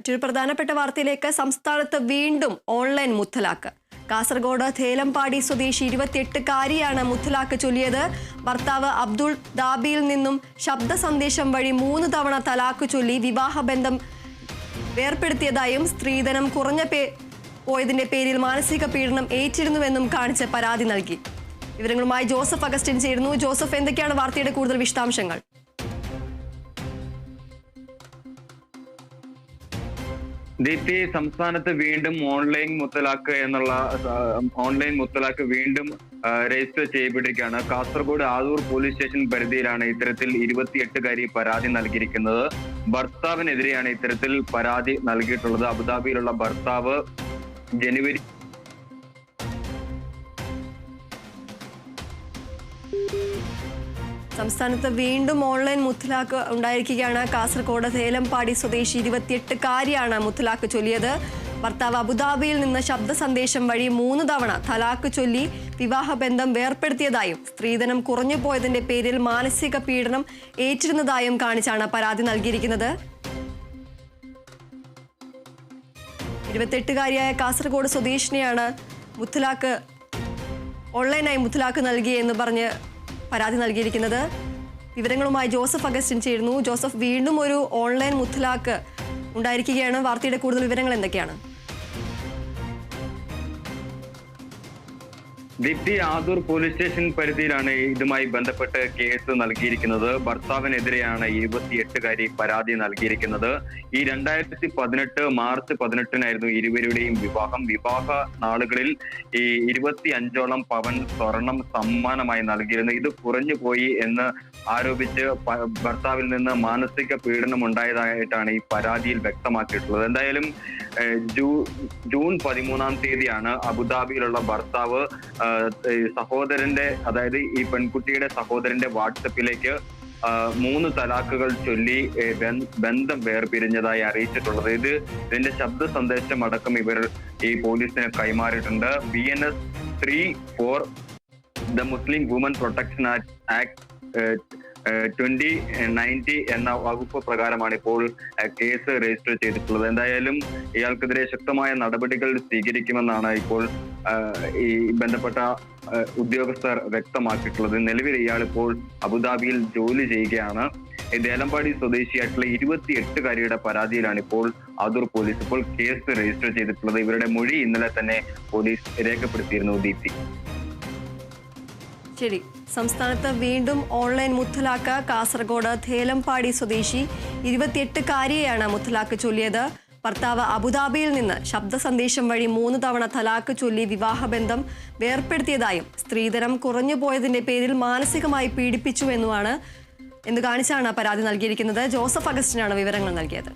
മറ്റൊരു പ്രധാനപ്പെട്ട വാർത്തയിലേക്ക് സംസ്ഥാനത്ത് വീണ്ടും ഓൺലൈൻ മുത്തലാക്ക് കാസർഗോഡ് തേലമ്പാടി സ്വദേശി ഇരുപത്തിയെട്ടുകാരിയാണ് മുത്തലാക്ക് ചൊല്ലിയത്. ഭർത്താവ് അബ്ദുൾ ദാബിയിൽ നിന്നും ശബ്ദ സന്ദേശം വഴി മൂന്ന് തവണ തലാക്ക് ചൊല്ലി വിവാഹബന്ധം വേർപ്പെടുത്തിയതായും സ്ത്രീധനം കുറഞ്ഞ പേ പോയതിന്റെ പേരിൽ മാനസിക പീഡനം ഏറ്റിരുന്നുവെന്നും കാണിച്ച് പരാതി നൽകി. വിവരങ്ങളുമായി ജോസഫ് അഗസ്റ്റിൻ ചേരുന്നു. ജോസഫ് എന്തൊക്കെയാണ് വാർത്തയുടെ കൂടുതൽ വിശദാംശങ്ങൾ? ദീപ്തി സംസ്ഥാനത്ത് വീണ്ടും ഓൺലൈൻ മുത്തലാക്ക് എന്നുള്ള ഓൺലൈൻ മുത്തലാക്ക് വീണ്ടും രജിസ്റ്റർ ചെയ്യപ്പെട്ടിരിക്കുകയാണ്. കാസർഗോഡ് ആദൂർ പോലീസ് സ്റ്റേഷൻ പരിധിയിലാണ് ഇത്തരത്തിൽ ഇരുപത്തിയെട്ടുകാരി പരാതി നൽകിയിരിക്കുന്നത്. ഭർത്താവിനെതിരെയാണ് ഇത്തരത്തിൽ പരാതി നൽകിയിട്ടുള്ളത്. അബുദാബിയിലുള്ള ഭർത്താവ് ജനുവരി സംസ്ഥാനത്ത് വീണ്ടും ഓൺലൈൻ മുത്തലാഖ് ഉണ്ടായിരിക്കുകയാണ്. കാസർഗോഡ് തേലമ്പാടി സ്വദേശി ഇരുപത്തിയെട്ടുകാരിയാണ് മുത്തലാഖ് ചൊല്ലിയത്. ഭർത്താവ് അബുദാബിയിൽ നിന്ന് ശബ്ദ സന്ദേശം വഴി മൂന്ന് തവണ തലാക്ക് ചൊല്ലി വിവാഹബന്ധം വേർപ്പെടുത്തിയതായും സ്ത്രീധനം കുറഞ്ഞു പോയതിന്റെ പേരിൽ മാനസിക പീഡനം ഏറ്റിരുന്നതായും കാണിച്ചാണ് പരാതി നൽകിയിരിക്കുന്നത്. ഇരുപത്തെട്ടുകാരിയായ കാസർഗോഡ് സ്വദേശിനെയാണ് മുത്തലാക്ക് ഓൺലൈനായി മുത്തലാക്ക് നൽകിയെന്ന് പറഞ്ഞ് പരാതി നൽകിയിരിക്കുന്നത്. വിവരങ്ങളുമായി ജോസഫ് അഗസ്റ്റിൻ ചേരുന്നു. ജോസഫ് വീണ്ടും ഒരു ഓൺലൈൻ മുത്തലാക്ക് ഉണ്ടായിരിക്കുകയാണ്. വാർത്തയുടെ കൂടുതൽ വിവരങ്ങൾ എന്തൊക്കെയാണ്? ദീപ്തി ആദൂർ പോലീസ് സ്റ്റേഷൻ പരിധിയിലാണ് ഇതുമായി ബന്ധപ്പെട്ട് കേസ് നൽകിയിരിക്കുന്നത്. ഭർത്താവിനെതിരെയാണ് ഇരുപത്തിയെട്ടുകാരി പരാതി നൽകിയിരിക്കുന്നത്. ഈ രണ്ടായിരത്തി പതിനെട്ട് മാർച്ച് പതിനെട്ടിനായിരുന്നു ഇരുവരുടെയും വിവാഹം. വിവാഹ നാളുകളിൽ ഈ ഇരുപത്തി അഞ്ചോളം പവൻ സ്വർണം സമ്മാനമായി നൽകിയിരുന്നു. ഇത് കുറഞ്ഞു പോയി എന്ന് ആരോപിച്ച് ഭർത്താവിൽ നിന്ന് മാനസിക പീഡനം ഉണ്ടായതായിട്ടാണ് ഈ പരാതിയിൽ വ്യക്തമാക്കിയിട്ടുള്ളത്. എന്തായാലും ജൂൺ പതിമൂന്നാം തീയതിയാണ് അബുദാബിയിലുള്ള ഭർത്താവ് സഹോദരന്റെ അതായത് ഈ പെൺകുട്ടിയുടെ സഹോദരന്റെ വാട്സപ്പിലേക്ക് മൂന്ന് തലാക്കുകൾ ചൊല്ലി ബന്ധം വേർപിരിഞ്ഞതായി അറിയിച്ചിട്ടുള്ളത്. ഇത് ഇതിന്റെ ശബ്ദ സന്ദേശം അടക്കം ഇവർ ഈ പോലീസിന് കൈമാറിയിട്ടുണ്ട്. B N S three four the Muslim woman protection act twenty ninety എന്ന വകുപ്പ് പ്രകാരമാണ് ഇപ്പോൾ കേസ് രജിസ്റ്റർ ചെയ്തിട്ടുള്ളത്. എന്തായാലും ഇയാൾക്കെതിരെ ശക്തമായ നടപടികൾ സ്വീകരിക്കുമെന്നാണ് ഇപ്പോൾ ഈ ബന്ധപ്പെട്ട ഉദ്യോഗസ്ഥർ വ്യക്തമാക്കിയിട്ടുള്ളത്. നിലവിൽ ഇയാൾ ഇപ്പോൾ അബുദാബിയിൽ ജോലി ചെയ്യുകയാണ്. ദേലമ്പാടി സ്വദേശിയായിട്ടുള്ള ഇരുപത്തിയെട്ടുകാരിയുടെ പരാതിയിലാണ് ഇപ്പോൾ ആദൂർ പോലീസ് ഇപ്പോൾ കേസ് രജിസ്റ്റർ ചെയ്തിട്ടുള്ളത്. ഇവരുടെ മൊഴി ഇന്നലെ തന്നെ പോലീസ് രേഖപ്പെടുത്തിയിരുന്നു ദീപ്തി. ശരി സംസ്ഥാനത്ത് വീണ്ടും ഓൺലൈൻ മുത്തലാക്ക് കാസർഗോഡ് തേലമ്പാടി സ്വദേശി ഇരുപത്തിയെട്ടുകാരിയെയാണ് മുത്തലാക്ക് ചൊല്ലിയത്. ഭർത്താവ് അബുദാബിയിൽ നിന്ന് ശബ്ദ സന്ദേശം വഴി മൂന്ന് തവണ തലാക്ക് ചൊല്ലി വിവാഹബന്ധം വേർപ്പെടുത്തിയതായും സ്ത്രീധനം കുറഞ്ഞു പോയതിന്റെ പേരിൽ മാനസികമായി പീഡിപ്പിച്ചു എന്നുമാണ് എന്ന് കാണിച്ചാണ് പരാതി നൽകിയിരിക്കുന്നത്. ജോസഫ് അഗസ്റ്റിനാണ് വിവരങ്ങൾ നൽകിയത്.